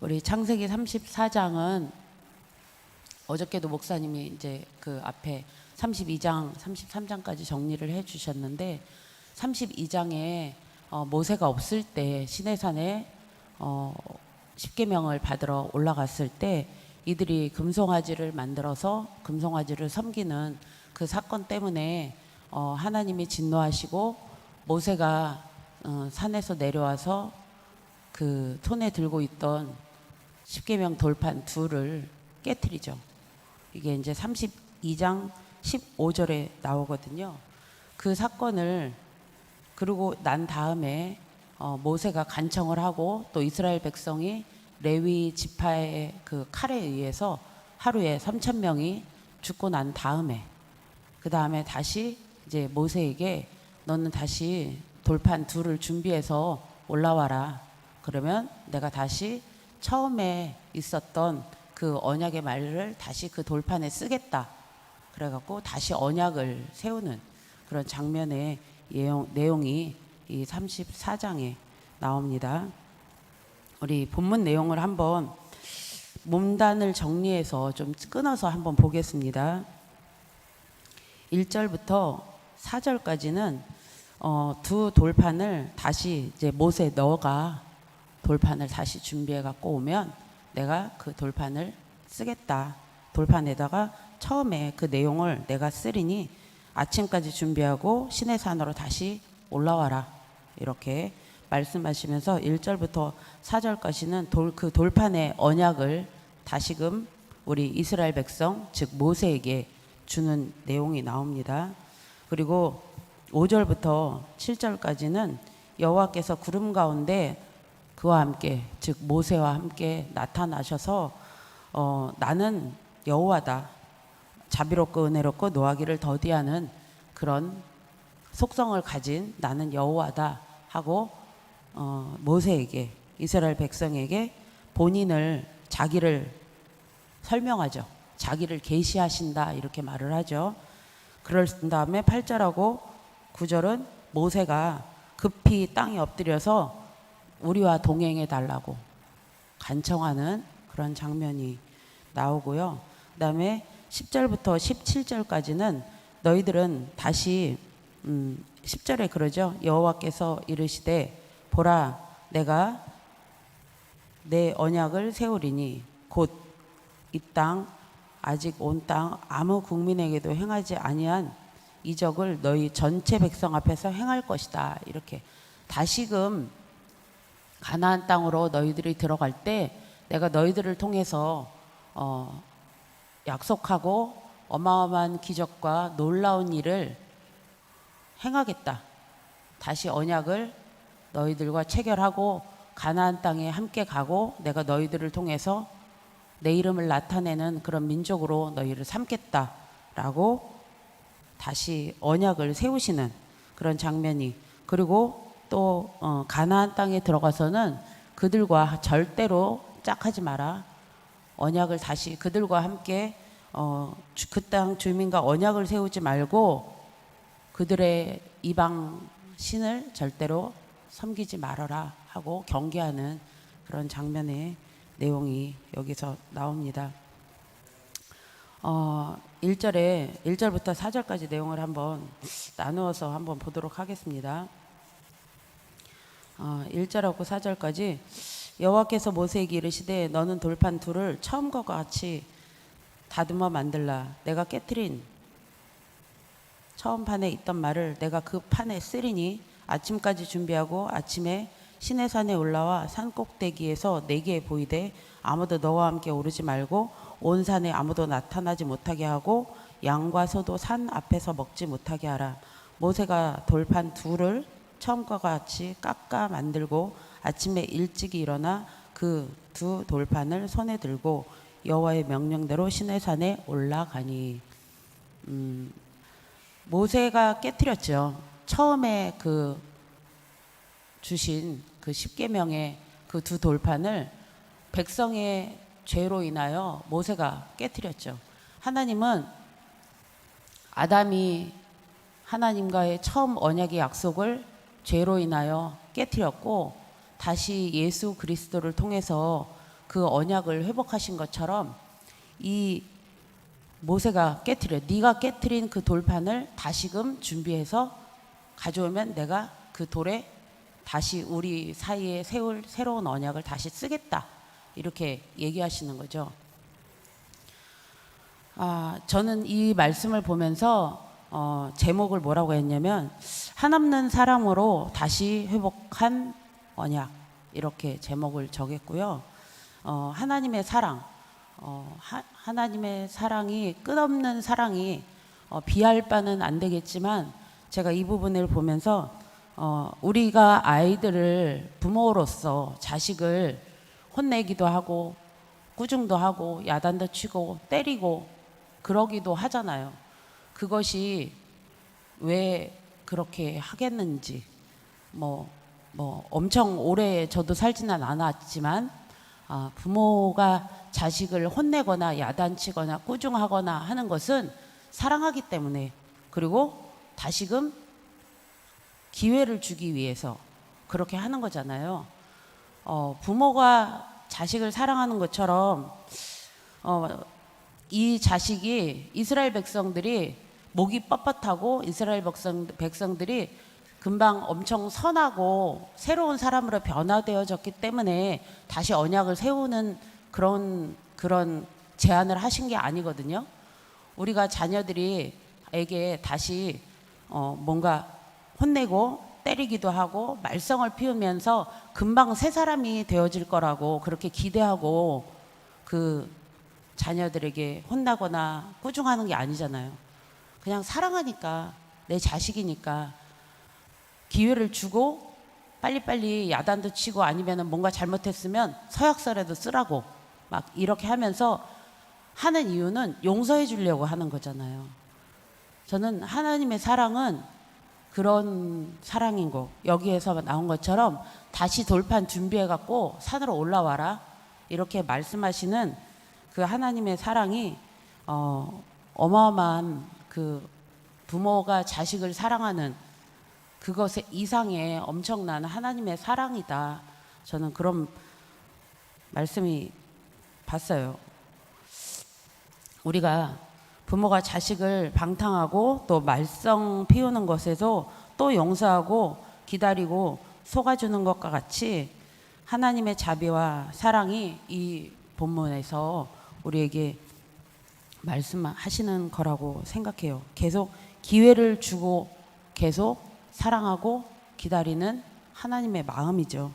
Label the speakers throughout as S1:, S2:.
S1: 우리 창세기 34장은 어저께도 목사님이 이제 그 앞에 32장, 33장까지 정리를 해 주셨는데 32장에 어, 모세가 없을 때 시내산에 어, 십계명을 받으러 올라갔을 때 이들이 금송아지를 만들어서 금송아지를 섬기는 그 사건 때문에 어, 하나님이 진노하시고 모세가 어, 산에서 내려와서 그 손에 들고 있던 십계명 돌판 둘을 깨뜨리죠. 이게 이제 32장 15절에 나오거든요. 그 사건을 그러고 난 다음에 어, 모세가 간청을 하고 또 이스라엘 백성이 레위 지파의 그 칼에 의해서 하루에 3천 명이 죽고 난 다음에 그 다음에 다시 이제 모세에게 너는 다시 돌판 둘을 준비해서 올라와라. 그러면 내가 다시 처음에 있었던 그 언약의 말을 다시 그 돌판에 쓰겠다. 그래갖고 다시 언약을 세우는 그런 장면의 예용, 내용이 이 34장에 나옵니다. 우리 본문 내용을 한번 몸단을 정리해서 좀 끊어서 한번 보겠습니다. 1절부터 4절까지는 어, 두 돌판을 다시 이제 모세 너가 돌판을 다시 준비해 갖고 오면 내가 그 돌판을 쓰겠다. 돌판에다가 처음에 그 내용을 내가 쓰리니 아침까지 준비하고 시내 산으로 다시 올라와라. 이렇게 말씀하시면서 1절부터 4절까지는 돌, 그 돌판의 언약을 다시금 우리 이스라엘 백성, 즉 모세에게 주는 내용이 나옵니다. 그리고 5절부터 7절까지는 여호와께서 구름 가운데 그와 함께 즉 모세와 함께 나타나셔서 어, 나는 여호와다 자비롭고 은혜롭고 노하기를 더디하는 그런 속성을 가진 나는 여호와다 하고 어, 모세에게 이스라엘 백성에게 본인을 자기를 설명하죠. 자기를 계시하신다 이렇게 말을 하죠. 그럴 다음에 8절하고 9절은 모세가 급히 땅에 엎드려서 우리와 동행해 달라고 간청하는 그런 장면이 나오고요. 그다음에 10절부터 17절까지는 너희들은 다시 음, 10절에 그러죠. 여호와께서 이르시되 보라 내가 내 언약을 세우리니 곧 이 땅 아직 온 땅 아무 국민에게도 행하지 아니한 이적을 너희 전체 백성 앞에서 행할 것이다. 이렇게 다시금 가나안 땅으로 너희들이 들어갈 때 내가 너희들을 통해서 어, 약속하고 어마어마한 기적과 놀라운 일을 행하겠다. 다시 언약을 너희들과 체결하고 가나안 땅에 함께 가고 내가 너희들을 통해서 내 이름을 나타내는 그런 민족으로 너희를 삼겠다라고 다시 언약을 세우시는 그런 장면이 그리고 또 어, 가나안 땅에 들어가서는 그들과 절대로 짝하지 마라 언약을 다시 그들과 함께 어, 그 땅 주민과 언약을 세우지 말고 그들의 이방 신을 절대로 섬기지 말아라 하고 경계하는 그런 장면의 내용이 여기서 나옵니다. 어, 1절에 1절부터 4절까지 내용을 한번 나누어서 한번 보도록 하겠습니다. 어, 1절하고 4절까지 여호와께서 모세에게 이르시되 너는 돌판 둘을 처음과 같이 다듬어 만들라 내가 깨뜨린 처음 판에 있던 말을 내가 그 판에 쓰리니 아침까지 준비하고 아침에 시내산에 올라와 산 꼭대기에서 내게 보이되 아무도 너와 함께 오르지 말고 온 산에 아무도 나타나지 못하게 하고 양과 소도 산 앞에서 먹지 못하게 하라. 모세가 돌판 둘을 처음과 같이 깎아 만들고 아침에 일찍 일어나 그 두 돌판을 손에 들고 여호와의 명령대로 시내산에 올라가니 음, 모세가 깨뜨렸죠. 처음에 그 주신 그 십계명의 그 두 돌판을 백성의 죄로 인하여 모세가 깨뜨렸죠. 하나님은 아담이 하나님과의 처음 언약의 약속을 죄로 인하여 깨뜨렸고 다시 예수 그리스도를 통해서 그 언약을 회복하신 것처럼 이 모세가 깨뜨려 네가 깨뜨린 그 돌판을 다시금 준비해서 가져오면 내가 그 돌에 다시 우리 사이에 세울 새로운 언약을 다시 쓰겠다 이렇게 얘기하시는 거죠. 아 저는 이 말씀을 보면서 어, 제목을 뭐라고 했냐면 한없는 사랑으로 다시 회복한 언약 이렇게 제목을 정했고요. 어, 하나님의 사랑, 어, 하, 하나님의 사랑이 끝없는 사랑이 어, 비할 바는 안 되겠지만 제가 이 부분을 보면서 어, 우리가 아이들을 부모로서 자식을 혼내기도 하고 꾸중도 하고 야단도 치고 때리고 그러기도 하잖아요. 그것이 왜 그렇게 하겠는지 뭐, 뭐 엄청 오래 저도 살지는 않았지만 아, 부모가 자식을 혼내거나 야단치거나 꾸중하거나 하는 것은 사랑하기 때문에 그리고 다시금 기회를 주기 위해서 그렇게 하는 거잖아요. 어, 부모가 자식을 사랑하는 것처럼 어, 이 자식이 이스라엘 백성들이 목이 뻣뻣하고 이스라엘 백성, 백성들이 금방 엄청 선하고 새로운 사람으로 변화되어졌기 때문에 다시 언약을 세우는 그런 그런 제안을 하신 게 아니거든요. 우리가 자녀들이 에게 다시 어, 뭔가 혼내고 때리기도 하고 말썽을 피우면서 금방 새 사람이 되어질 거라고 그렇게 기대하고 그 자녀들에게 혼나거나 꾸중하는 게 아니잖아요. 그냥 사랑하니까 내 자식이니까 기회를 주고 빨리빨리 야단도 치고 아니면 뭔가 잘못했으면 서약서라도 쓰라고 막 이렇게 하면서 하는 이유는 용서해 주려고 하는 거잖아요. 저는 하나님의 사랑은 그런 사랑인 거 여기에서 나온 것처럼 다시 돌판 준비해 갖고 산으로 올라와라 이렇게 말씀하시는 그 하나님의 사랑이 어, 어마어마한 그 부모가 자식을 사랑하는 그것의 이상의 엄청난 하나님의 사랑이다. 저는 그런 말씀이 봤어요. 우리가 부모가 자식을 방탕하고 또 말썽 피우는 것에도 또 용서하고 기다리고 속아주는 것과 같이 하나님의 자비와 사랑이 이 본문에서 우리에게 말씀하시는 거라고 생각해요. 계속 기회를 주고 계속 사랑하고 기다리는 하나님의 마음이죠.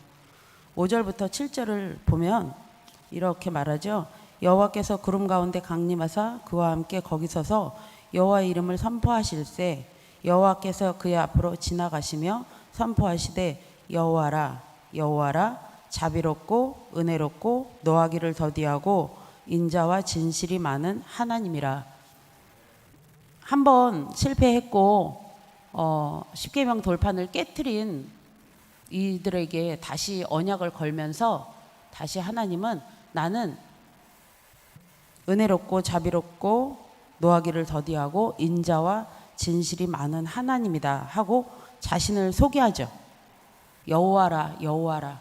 S1: 5절부터 7절을 보면 이렇게 말하죠. 여호와께서 구름 가운데 강림하사 그와 함께 거기 서서 여호와의 이름을 선포하실세 여호와께서 그의 앞으로 지나가시며 선포하시되 여호와라 여호와라 자비롭고 은혜롭고 노하기를 더디하고 인자와 진실이 많은 하나님이라 한번 실패했고 어, 십계명 돌판을 깨뜨린 이들에게 다시 언약을 걸면서 다시 하나님은 나는 은혜롭고 자비롭고 노하기를 더디하고 인자와 진실이 많은 하나님이다 하고 자신을 소개하죠. 여호와라 여호와라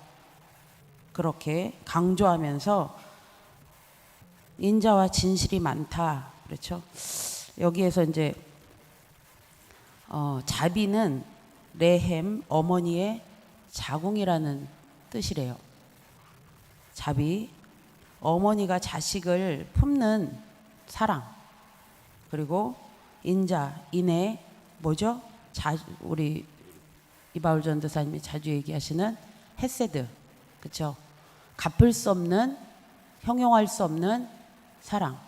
S1: 그렇게 강조하면서 인자와 진실이 많다 그렇죠. 여기에서 이제 어, 자비는 레헴 어머니의 자궁이라는 뜻이래요. 자비 어머니가 자식을 품는 사랑 그리고 인자 인애 뭐죠? 자 우리 이바울 전 도사님이 자주 얘기하시는 헤세드 그렇죠? 갚을 수 없는 형용할 수 없는 사랑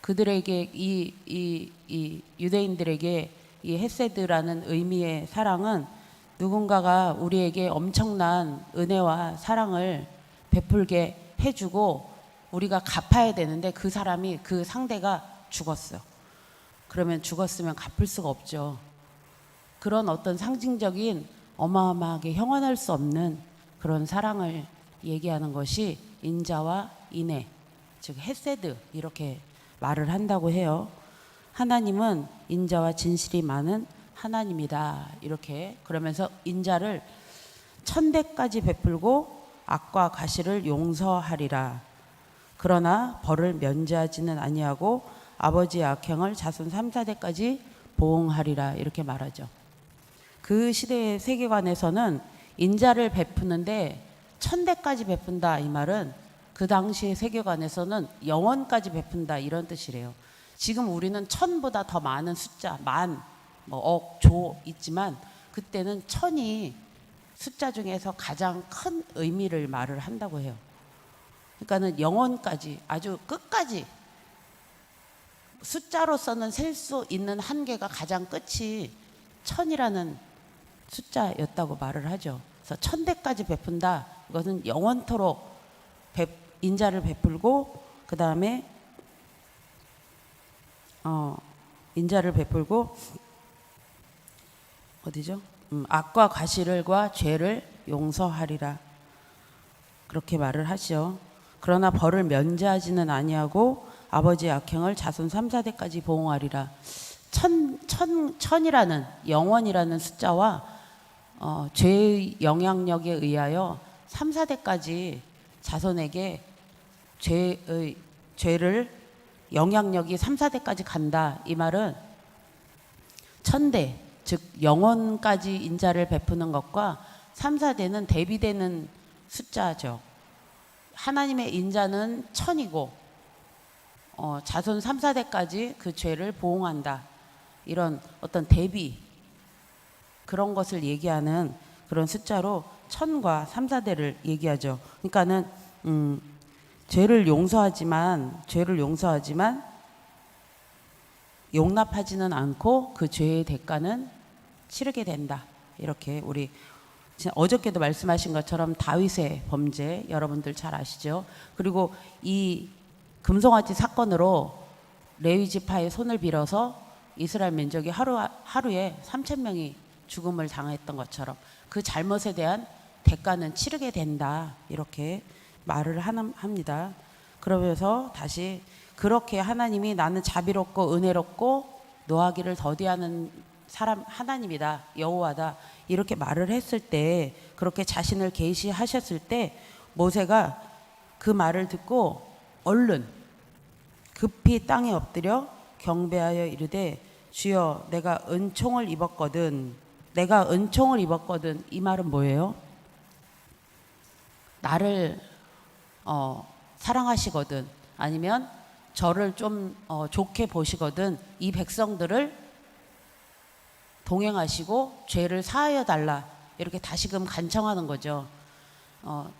S1: 그들에게 이, 이, 이 유대인들에게 이 헤세드라는 의미의 사랑은 누군가가 우리에게 엄청난 은혜와 사랑을 베풀게 해주고 우리가 갚아야 되는데 그 사람이 그 상대가 죽었어. 그러면 죽었으면 갚을 수가 없죠. 그런 어떤 상징적인 어마어마하게 형언할 수 없는 그런 사랑을 얘기하는 것이 인자와 인애, 즉 헤세드 이렇게 말을 한다고 해요. 하나님은 인자와 진실이 많은 하나님이다. 이렇게 그러면서 인자를 천대까지 베풀고 악과 가시를 용서하리라. 그러나 벌을 면제하지는 아니하고 아버지의 악행을 자손 3, 4대까지 보응하리라 이렇게 말하죠. 그 시대의 세계관에서는 인자를 베푸는데 천대까지 베푼다 이 말은 그 당시의 세계관에서는 영원까지 베푼다 이런 뜻이래요. 지금 우리는 천보다 더 많은 숫자 만, 뭐 억, 조 있지만 그때는 천이 숫자 중에서 가장 큰 의미를 말을 한다고 해요. 그러니까는 영원까지 아주 끝까지 숫자로서는 셀 수 있는 한계가 가장 끝이 천이라는 숫자였다고 말을 하죠. 그래서 천대까지 베푼다. 이것은 영원토록 배- 인자를 베풀고 그 다음에 어, 인자를 베풀고 어디죠? 음, 악과 과실과 죄를 용서하리라. 그렇게 말을 하시오. 그러나 벌을 면제하지는 아니하고 아버지의 악행을 자손 3, 4대까지 보응하리라. 천, 천, 천이라는 영원이라는 숫자와 어, 죄의 영향력에 의하여 3, 4대까지 자손에게 죄의 죄를 영향력이 3, 4대까지 간다. 이 말은 천대 즉 영원까지 인자를 베푸는 것과 3, 4대는 대비되는 숫자죠. 하나님의 인자는 천이고 어, 자손 3, 4대까지 그 죄를 보응한다. 이런 어떤 대비 그런 것을 얘기하는 그런 숫자로 천과 3, 4대를 얘기하죠. 그러니까는 음, 죄를 용서하지만 죄를 용서하지만 용납하지는 않고 그 죄의 대가는 치르게 된다. 이렇게 우리 어저께도 말씀하신 것처럼 다윗의 범죄 여러분들 잘 아시죠? 그리고 이 금송아지 사건으로 레위 지파의 손을 빌어서 이스라엘 민족이 하루 하루에 3천 명이 죽음을 당했던 것처럼 그 잘못에 대한 대가는 치르게 된다. 이렇게 말을 하는- 합니다. 그러면서 다시 그렇게 하나님이 나는 자비롭고 은혜롭고 노하기를 더디하는 사람 하나님이다 여호와다 이렇게 말을 했을 때 그렇게 자신을 계시하셨을 때 모세가 그 말을 듣고 얼른 급히 땅에 엎드려 경배하여 이르되 주여 내가 은총을 입었거든 내가 은총을 입었거든 이 말은 뭐예요? 나를 어, 사랑하시거든 아니면 저를 좀 어, 좋게 보시거든 이 백성들을 동행하시고 죄를 사하여 달라 이렇게 다시금 간청하는 거죠. 어,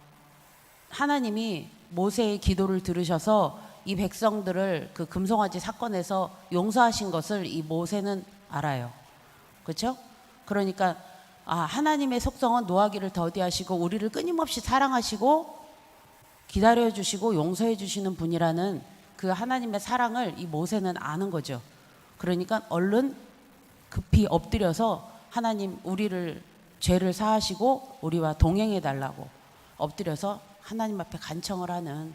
S1: 하나님이 모세의 기도를 들으셔서 이 백성들을 그 금송아지 사건에서 용서하신 것을 이 모세는 알아요. 그렇죠? 그러니까 아, 하나님의 속성은 노하기를 더디하시고 우리를 끊임없이 사랑하시고 기다려 주시고 용서해 주시는 분이라는 그 하나님의 사랑을 이 모세는 아는 거죠. 그러니까 얼른 급히 엎드려서 하나님 우리를 죄를 사하시고 우리와 동행해 달라고 엎드려서 하나님 앞에 간청을 하는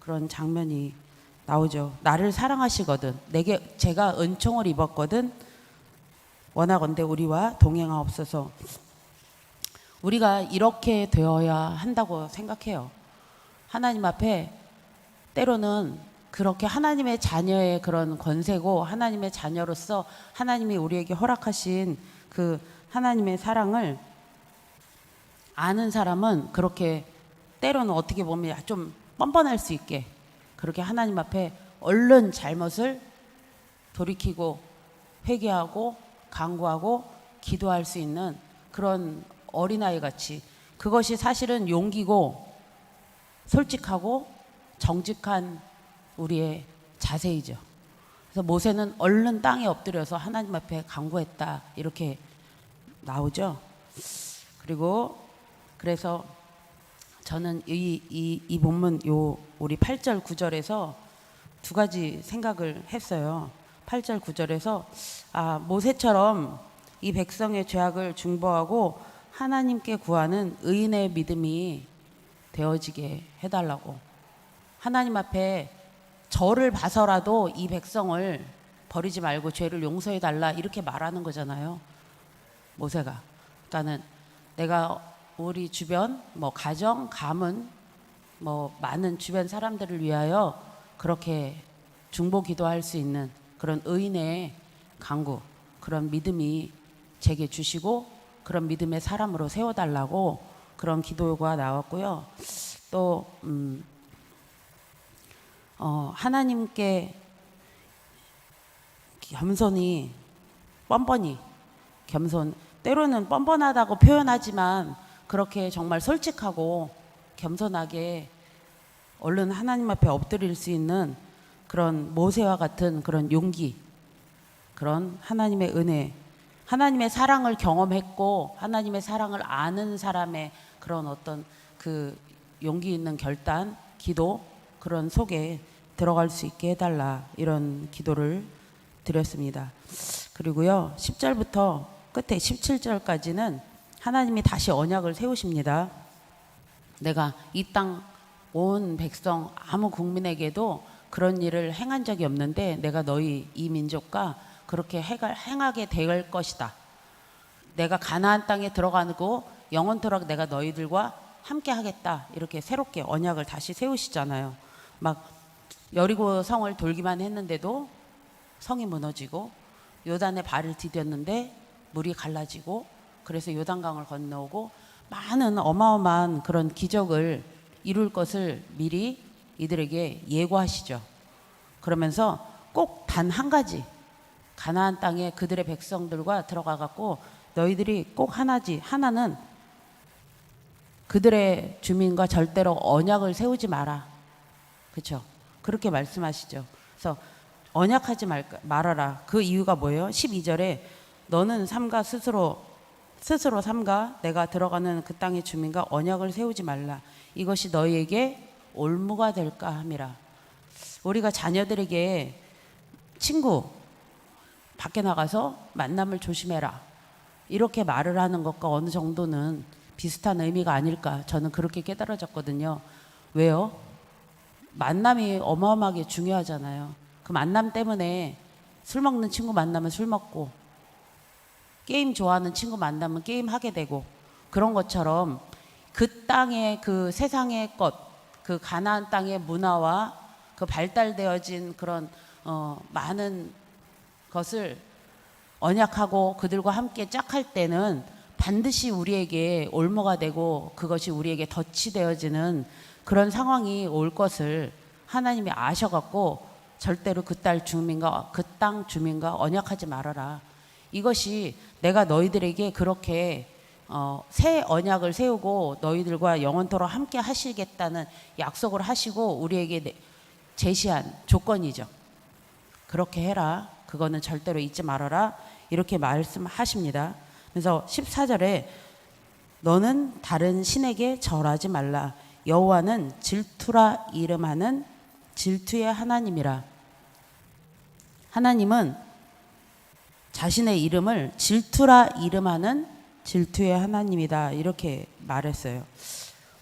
S1: 그런 장면이 나오죠. 나를 사랑하시거든. 내게 제가 은총을 입었거든. 원하건대 우리와 동행하옵소서. 우리가 이렇게 되어야 한다고 생각해요. 하나님 앞에 때로는 그렇게 하나님의 자녀의 그런 권세고 하나님의 자녀로서 하나님이 우리에게 허락하신 그 하나님의 사랑을 아는 사람은 그렇게 때로는 어떻게 보면 좀 뻔뻔할 수 있게 그렇게 하나님 앞에 얼른 잘못을 돌이키고 회개하고 강구하고 기도할 수 있는 그런 어린아이 같이 그것이 사실은 용기고 솔직하고 정직한 우리의 자세이죠. 그래서 모세는 얼른 땅에 엎드려서 하나님 앞에 간구했다 이렇게 나오죠. 그리고 그래서 저는 이, 이, 이 본문 요 우리 8절 9절에서 두 가지 생각을 했어요. 8절 9절에서 아 모세처럼 이 백성의 죄악을 중보하고 하나님께 구하는 의인의 믿음이 되어지게 해달라고 하나님 앞에 저를 봐서라도 이 백성을 버리지 말고 죄를 용서해 달라 이렇게 말하는 거잖아요. 모세가. 그러니까는 내가 우리 주변 뭐 가정, 가문 뭐 많은 주변 사람들을 위하여 그렇게 중보 기도할 수 있는 그런 의인의 강구 그런 믿음이 제게 주시고 그런 믿음의 사람으로 세워 달라고 그런 기도가 나왔고요. 또 음, 어, 하나님께 겸손히 뻔뻔히 겸손 때로는 뻔뻔하다고 표현하지만 그렇게 정말 솔직하고 겸손하게 얼른 하나님 앞에 엎드릴 수 있는 그런 모세와 같은 그런 용기 그런 하나님의 은혜 하나님의 사랑을 경험했고 하나님의 사랑을 아는 사람의 그런 어떤 그 용기 있는 결단 기도 그런 속에 들어갈 수 있게 해달라 이런 기도를 드렸습니다. 그리고요 10절부터 끝에 17절까지는 하나님이 다시 언약을 세우십니다. 내가 이 땅 온 백성 아무 국민에게도 그런 일을 행한 적이 없는데 내가 너희 이 민족과 그렇게 행하게 될 것이다. 내가 가나안 땅에 들어가고 영원토록 내가 너희들과 함께 하겠다. 이렇게 새롭게 언약을 다시 세우시잖아요. 막 여리고 성을 돌기만 했는데도 성이 무너지고 요단에 발을 디뎠는데 물이 갈라지고 그래서 요단강을 건너오고 많은 어마어마한 그런 기적을 이룰 것을 미리 이들에게 예고하시죠. 그러면서 꼭 단 한 가지 가나안 땅에 그들의 백성들과 들어가 갖고 너희들이 꼭 하나지 하나는 그들의 주민과 절대로 언약을 세우지 마라. 그렇죠? 그렇게 말씀하시죠. 그래서 언약하지 말, 말아라. 그 이유가 뭐예요? 12절에 너는 삼가 스스로 스스로 삼가 내가 들어가는 그 땅의 주민과 언약을 세우지 말라. 이것이 너희에게 올무가 될까 함이라. 우리가 자녀들에게 친구 밖에 나가서 만남을 조심해라. 이렇게 말을 하는 것과 어느 정도는 비슷한 의미가 아닐까 저는 그렇게 깨달아졌거든요. 왜요? 만남이 어마어마하게 중요하잖아요. 그 만남 때문에 술 먹는 친구 만나면 술 먹고 게임 좋아하는 친구 만나면 게임 하게 되고 그런 것처럼 그 땅의 그 세상의 것, 그 가나안 땅의 문화와 그 발달되어진 그런 어, 많은 것을 언약하고 그들과 함께 짝할 때는 반드시 우리에게 올무가 되고 그것이 우리에게 덫이 되어지는 그런 상황이 올 것을 하나님이 아셔갖고 절대로 그 딸 주민과 그 땅 주민과 언약하지 말아라. 이것이 내가 너희들에게 그렇게 어, 새 언약을 세우고 너희들과 영원토록 함께 하시겠다는 약속을 하시고 우리에게 내- 제시한 조건이죠. 그렇게 해라. 그거는 절대로 잊지 말아라. 이렇게 말씀하십니다. 그래서 14절에 너는 다른 신에게 절하지 말라. 여호와는 질투라 이름하는 질투의 하나님이라. 하나님은 자신의 이름을 질투라 이름하는 질투의 하나님이다. 이렇게 말했어요.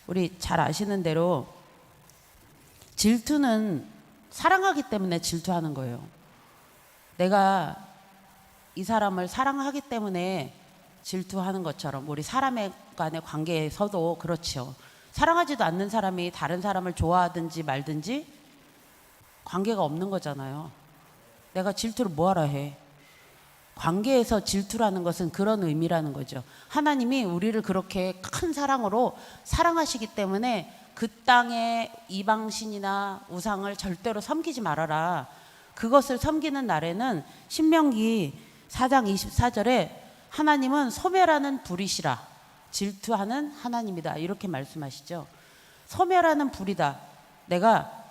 S1: 우리 잘 아시는 대로 질투는 사랑하기 때문에 질투하는 거예요. 내가 이 사람을 사랑하기 때문에 질투하는 것처럼 우리 사람의 간의 관계에서도 그렇죠. 사랑하지도 않는 사람이 다른 사람을 좋아하든지 말든지 관계가 없는 거잖아요. 내가 질투를 뭐하러 해? 관계에서 질투라는 것은 그런 의미라는 거죠. 하나님이 우리를 그렇게 큰 사랑으로 사랑하시기 때문에 그 땅의 이방신이나 우상을 절대로 섬기지 말아라. 그것을 섬기는 날에는 신명기 4장 24절에 하나님은 소멸하는 불이시라. 질투하는 하나님이다. 이렇게 말씀하시죠. 소멸하는 불이다. 내가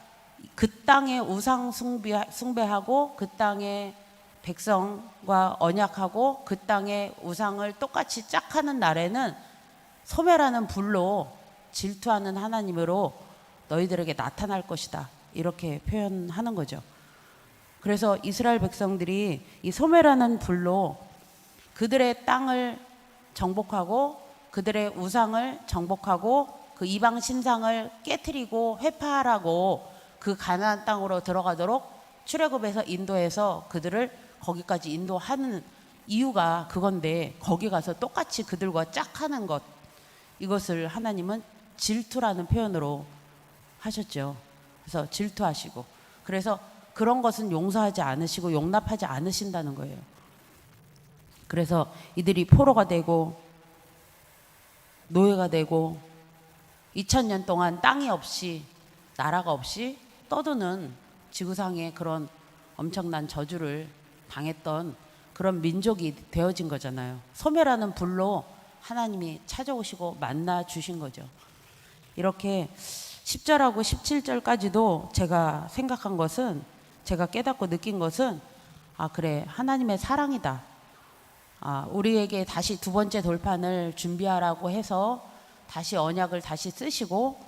S1: 그 땅에 우상 숭배, 숭배하고 그 땅에 백성과 언약하고 그 땅의 우상을 똑같이 짝하는 날에는 소멸하는 불로 질투하는 하나님으로 너희들에게 나타날 것이다. 이렇게 표현하는 거죠. 그래서 이스라엘 백성들이 이 소멸하는 불로 그들의 땅을 정복하고 그들의 우상을 정복하고 그 이방 신상을 깨뜨리고 회파하라고 그 가나안 땅으로 들어가도록 출애굽에서 인도해서 그들을 거기까지 인도하는 이유가 그건데 거기 가서 똑같이 그들과 짝하는 것 이것을 하나님은 질투라는 표현으로 하셨죠. 그래서 질투하시고 그래서 그런 것은 용서하지 않으시고 용납하지 않으신다는 거예요. 그래서 이들이 포로가 되고 노예가 되고 2000년 동안 땅이 없이 나라가 없이 떠도는 지구상의 그런 엄청난 저주를 당했던 그런 민족이 되어진 거잖아요. 소멸하는 불로 하나님이 찾아오시고 만나 주신 거죠. 이렇게 10절하고 17절까지도 제가 생각한 것은 제가 깨닫고 느낀 것은 아 그래 하나님의 사랑이다. 아 우리에게 다시 두 번째 돌판을 준비하라고 해서 다시 언약을 다시 쓰시고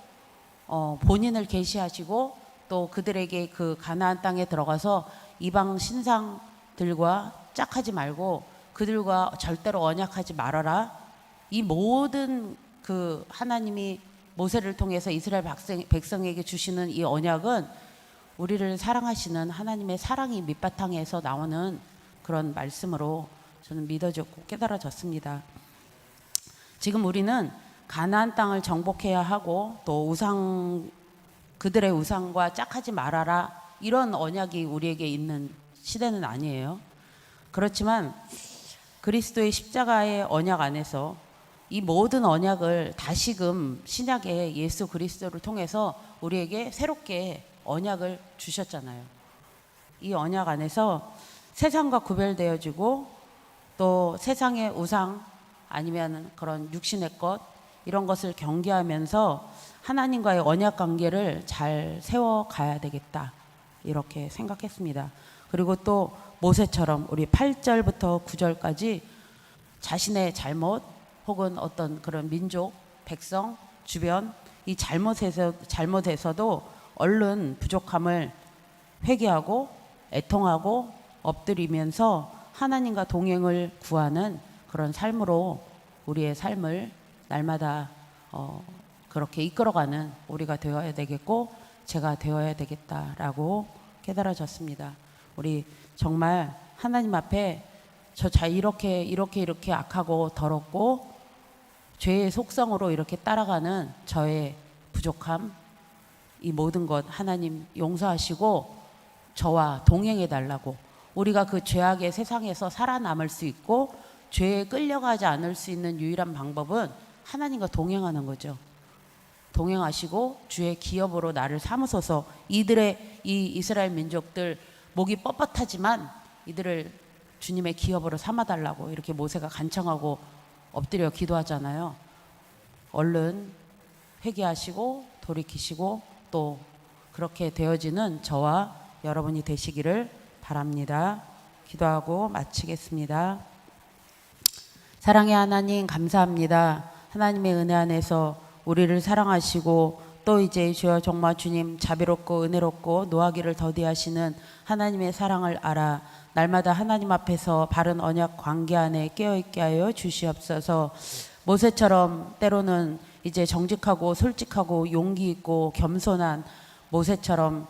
S1: 어, 본인을 계시하시고 또 그들에게 그 가나안 땅에 들어가서 이방 신상들과 짝하지 말고 그들과 절대로 언약하지 말아라. 이 모든 그 하나님이 모세를 통해서 이스라엘 백성, 백성에게 주시는 이 언약은 우리를 사랑하시는 하나님의 사랑이 밑바탕에서 나오는 그런 말씀으로 저는 믿어졌고 깨달아졌습니다. 지금 우리는 가나안 땅을 정복해야 하고 또 우상 그들의 우상과 짝하지 말아라 이런 언약이 우리에게 있는 시대는 아니에요. 그렇지만 그리스도의 십자가의 언약 안에서 이 모든 언약을 다시금 신약의 예수 그리스도를 통해서 우리에게 새롭게 언약을 주셨잖아요. 이 언약 안에서 세상과 구별되어지고 또 세상의 우상 아니면 그런 육신의 것 이런 것을 경계하면서 하나님과의 언약 관계를 잘 세워 가야 되겠다. 이렇게 생각했습니다. 그리고 또 모세처럼 우리 8절부터 9절까지 자신의 잘못 혹은 어떤 그런 민족, 백성, 주변 이 잘못에서 잘못에서도 얼른 부족함을 회개하고 애통하고 엎드리면서 하나님과 동행을 구하는 그런 삶으로 우리의 삶을 날마다 어, 그렇게 이끌어가는 우리가 되어야 되겠고 제가 되어야 되겠다라고 깨달아졌습니다. 우리 정말 하나님 앞에 저 자 이렇게 이렇게 이렇게 악하고 더럽고 죄의 속성으로 이렇게 따라가는 저의 부족함 이 모든 것 하나님 용서하시고 저와 동행해 달라고 우리가 그 죄악의 세상에서 살아남을 수 있고 죄에 끌려가지 않을 수 있는 유일한 방법은 하나님과 동행하는 거죠. 동행하시고 주의 기업으로 나를 삼으소서 이들의 이 이스라엘 민족들 목이 뻣뻣하지만 이들을 주님의 기업으로 삼아달라고 이렇게 모세가 간청하고 엎드려 기도하잖아요. 얼른 회개하시고 돌이키시고 또 그렇게 되어지는 저와 여러분이 되시기를 바랍니다. 기도하고 마치겠습니다. 사랑의 하나님 감사합니다. 하나님의 은혜 안에서 우리를 사랑하시고 또 이제 주여 정말 주님 자비롭고 은혜롭고 노하기를 더디하시는 하나님의 사랑을 알아 날마다 하나님 앞에서 바른 언약 관계 안에 깨어 있게 하여 주시옵소서. 모세처럼 때로는 이제 정직하고 솔직하고 용기 있고 겸손한 모세처럼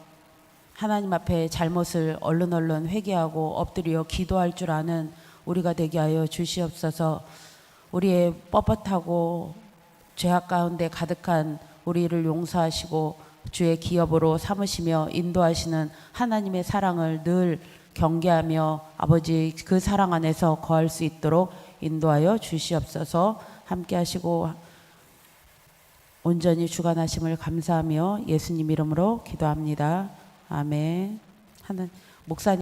S1: 하나님 앞에 잘못을 얼른 얼른 회개하고 엎드려 기도할 줄 아는 우리가 되게 하여 주시옵소서. 우리의 뻣뻣하고 죄악 가운데 가득한 우리를 용서하시고 주의 기업으로 삼으시며 인도하시는 하나님의 사랑을 늘 경계하며 아버지 그 사랑 안에서 거할 수 있도록 인도하여 주시옵소서 함께 하시고 온전히 주관하심을 감사하며 예수님 이름으로 기도합니다. 아멘. 하는 목사님